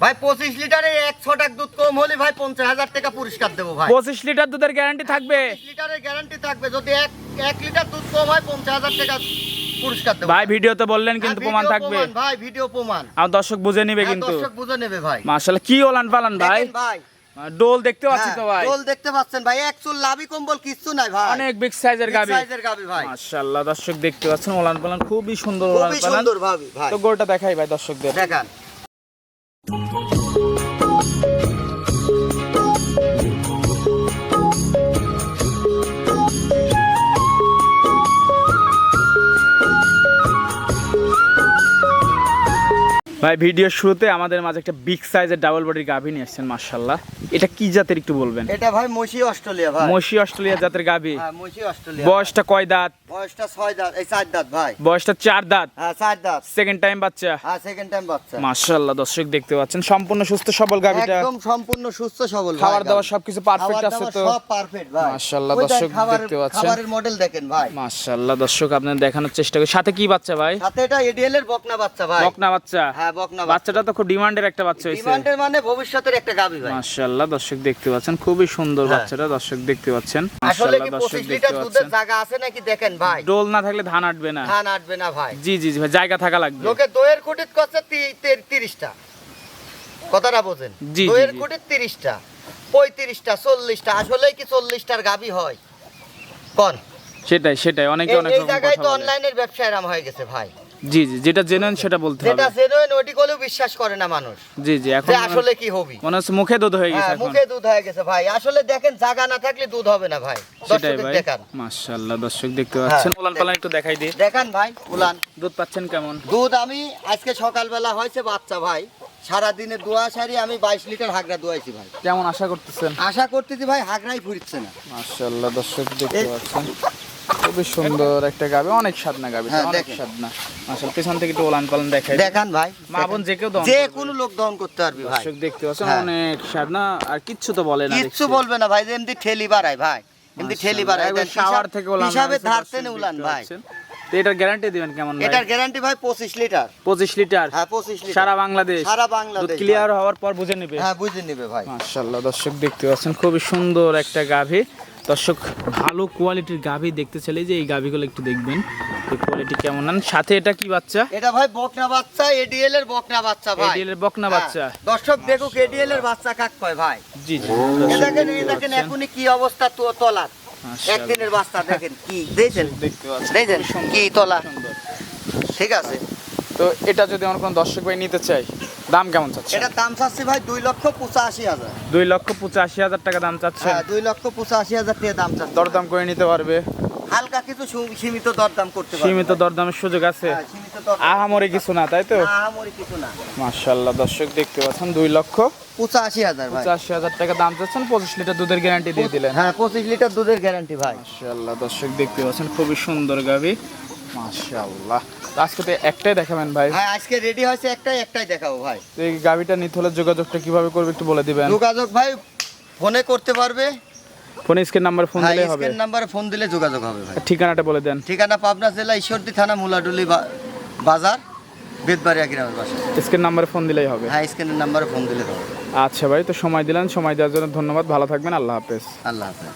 ভাই পঁচিশ লিটারে টাকা দুধ কম হলে ভাই পঞ্চাশ হাজার টাকা পুরস্কার দেবো ভাই। পঁচিশ লিটার দুধের গ্যারান্টি থাকবে? লিটারের গ্যারান্টি থাকবে। যদি এক এক লিটার দুধ কম হয় পঞ্চাশ হাজার টাকা পুরস্কার দেবো। ভাই ভিডিওতে বললেন কিন্তু হ্যাঁ, প্রমাণ থাকবে। ভাই ভিডিও প্রমাণ। আমার দর্শক বুঝে নিবে হ্যাঁ, কিন্তু। দর্শক বুঝে নেবে ভাই। মাশাআল্লাহ কি ওলান পালান ভাই। ভাই। ডোল দেখতে পাচ্ছি হ্যাঁ, তো ভাই। দোল দেখতে পাচ্ছেন ভাই। এক চুল লাভি কম্বল কিচ্ছু নাই ভাই। অনেক বিগ সাইজের গাবি ভাই। মাশাআল্লাহ দর্শক দেখতে পাচ্ছেন ওলান পালান খুবই সুন্দর ওলান খুবই পালান। সুন্দর ভাই। তো গরুটা দেখাই ভাই দর্শকদের। দেখান। 通通。ভাই ভিডিওর শুরুতে আমাদের মাঝে একটা বিগ সাইজের ডাবল বডির গাভী নিয়ে আসছেন মাশাআল্লাহ। এটা কি জাতের একটু বলবেন? এটা ভাই মসি অস্ট্রেলিয়া ভাই। মসি অস্ট্রেলিয়া জাতের গাভী। হ্যাঁ মসি অস্ট্রেলিয়া। বয়সটা কয় দাঁত? বয়সটা ছয় দাঁত এই চার দাঁত ভাই। বয়সটা চার দাঁত? হ্যাঁ চার দাঁত। সেকেন্ড টাইম বাচ্চা? হ্যাঁ সেকেন্ড টাইম বাচ্চা। মাশাআল্লাহ দর্শক দেখতে পাচ্ছেন সম্পূর্ণ সুস্থ সবল গাভীটা। একদম সম্পূর্ণ সুস্থ সবল খাবার দাবার সবকিছু পারফেক্ট আছে তো। সব পারফেক্ট ভাই। মাশাআল্লাহ, ওই দর্শক দেখতে পাচ্ছেন। খাবারের মডেল দেখেন ভাই। মাশাআল্লাহ দর্শক আপনাদের দেখানোর চেষ্টা করি। সাথে কি বাচ্চা ভাই? সাথে এটা এডিএল এর বকনা বাচ্চা ভাই। বকনা বাচ্চা। হ্যাঁ বকনা বাচ্চাটা তো খুব ডিমান্ডের একটা বাচ্চা হয়েছে। ডিমান্ডের মানে ভবিষ্যতের একটা গাভী ভাই। মাশাআল্লাহ দর্শক দেখতে পাচ্ছেন খুবই সুন্দর হ্যাঁ। বাচ্চাটা দর্শক দেখতে পাচ্ছেন। আসলে কি দর্শক পঁচিশ দেখতে লিটার দুধের জায়গা আছে নাকি দেখেন ভাই? ডোল না থাকলে ধান আটবে না। ধান আটবে না ভাই। জি জি ভাই জায়গা থাকা লাগবে। লোকে দইয়ের কুটিত করছে কথাটা বোঝেন? দইয়ের। কুটিত আসলে কি চল্লিশটার গাভী হয়? কন? সেটাই সেটাই অনেকে অনেক এই জায়গায় তো অনলাইনের ব্যবসা এরাম হয়ে গেছে ভাই। জি জি যেটা জেনুইন সেটা বলতে হবে। যেটা জেনুইন ওটি করলেও বিশ্বাস করে না মানুষ। জি জি এখন আসলে কি হবি মনে হচ্ছে মুখে দুধ হয়ে গেছে হ্যাঁ এখন। মুখে দুধ হয়ে গেছে ভাই। আসলে দেখেন জায়গা না থাকলে দুধ হবে না ভাই। সেটাই ভাই। মাশাআল্লাহ দর্শক দেখতে পাচ্ছেন। হ্যাঁ। ওলান পালান একটু দেখাই দিই। দেখান ভাই উলান। দুধ পাচ্ছেন কেমন? দুধ আমি আজকে সকালবেলা হয়েছে বাচ্চা ভাই। সারা দিনে দোয়া সারি আমি বাইশ লিটার হাগরা দোয়াইছি ভাই। কেমন আশা করতেছেন? আশা করতেছি ভাই হাগরাই ফুরিচ্ছে না। মাশাআল্লাহ দর্শক দেখতে পাচ্ছেন। খুবই সুন্দর একটা গাবি অনেক সাদনা গাবে হ্যাঁ, অনেক দেখেন। আসলে পেছন থেকে একটু ওলান পালান দেখাই। দেখান ভাই মা বোন যে কেউ যে কোনো লোক দহন করতে পারবি ভাই। দর্শক দেখতে পাচ্ছেন হ্যাঁ। অনেক সাদনা আর কিচ্ছু তো বলে না কিচ্ছু বলবে না ভাই যে এমনি ঠেলি বাড়ায় ভাই এমনি ঠেলি বাড়ায়। শাওয়ার থেকে ওলান হিসাবে ধারতে উলান ভাই। তো এটার গ্যারান্টি দিবেন কেমন এটার গ্যারান্টি ভাই পঁচিশ লিটার। পঁচিশ লিটার? হ্যাঁ পঁচিশ লিটার। সারা বাংলাদেশ? সারা দুধ বাংলাদেশ ক্লিয়ার হওয়ার পর বুঝে নেবে? হ্যাঁ বুঝে নেবে ভাই। মাশাআল্লাহ দর্শক দেখতে পাচ্ছেন খুবই সুন্দর একটা গাভী। দর্শক ভালো কোয়ালিটির গাভী দেখতে চাইলে যে এই গাভীগুলো একটু দেখবেন এই কোয়ালিটি কেমন। আন সাথে এটা কি বাচ্চা? এটা ভাই বকনা বাচ্চা এডিএল এর বকনা বাচ্চা ভাই। ADL এর বকনা হ্যাঁ, বাচ্চা। দর্শক দেখুক এডিএল এর বাচ্চা কাক কয় ভাই। জি জি। দেখেন এই দেখেন। এখনই কি অবস্থা তো তলার। মাশাআল্লাহ। একদিনের বাচ্চা দেখেন কি খুবই সুন্দর, কি তলা। ঠিক আছে। তো এটা যদি আমার কোনো দর্শক ভাই নিতে চাই দাম কেমন চাচ্ছে? এটা দাম চাচ্ছি ভাই দুই লক্ষ পঁচাশি হাজার। দুই লক্ষ পঁচাশি হাজার টাকা দাম চাচ্ছে হ্যাঁ দুই লক্ষ পঁচাশি হাজার টাকা দাম চাচ্ছি। দরদাম করে নিতে পারবে। হালকা কিছু সীমিত দরদাম করতে পারবে সীমিত দরদামের সুযোগ আছে। হ্যাঁ, আহামরি কিছু না তাই তো? আহামরি কিছু না। মাশাআল্লাহ দর্শক দেখতে পাচ্ছেন দুই লক্ষ পঁচাশি হাজার পঁচাশি হাজার টাকা দাম চাচ্ছেন পঁচিশ লিটার দুধের গ্যারান্টি দিয়ে দিলেন। হ্যাঁ পঁচিশ লিটার দুধের গ্যারান্টি ভাই। মাশাআল্লাহ দর্শক দেখতে পাচ্ছেন খুবই সুন্দর মাশাআল্লাহ। আজকে তো একটাই দেখাবেন ভাই। হ্যাঁ আজকে রেডি হয়েছে একটাই একটাই দেখাবো ভাই। এই গাভীটা নিতে হলে যোগাযোগটা কীভাবে করবে একটু বলে দিবেন। যোগাযোগ ভাই ফোনে করতে পারবে। ফোন স্ক্রিন নাম্বার ফোন হ্যাঁ দিলেই হবে। স্ক্রিন নাম্বারে ফোন দিলে যোগাযোগ হবে ভাই। ঠিকানাটা বলে দেন। ঠিকানা পাবনা জেলা ঈশ্বরদী থানা মুলাডুলি বাজার বেদবাড়িয়া গ্রামের বাসা। স্ক্রিন নাম্বারে ফোন দিলেই হবে। হ্যাঁ স্ক্রিনের নাম্বারে ফোন দিলে হবে। আচ্ছা ভাই তো সময় দিলেন সময় দেওয়ার জন্য ধন্যবাদ। ভালো থাকবেন আল্লাহ হাফেজ। আল্লাহ হাফেজ।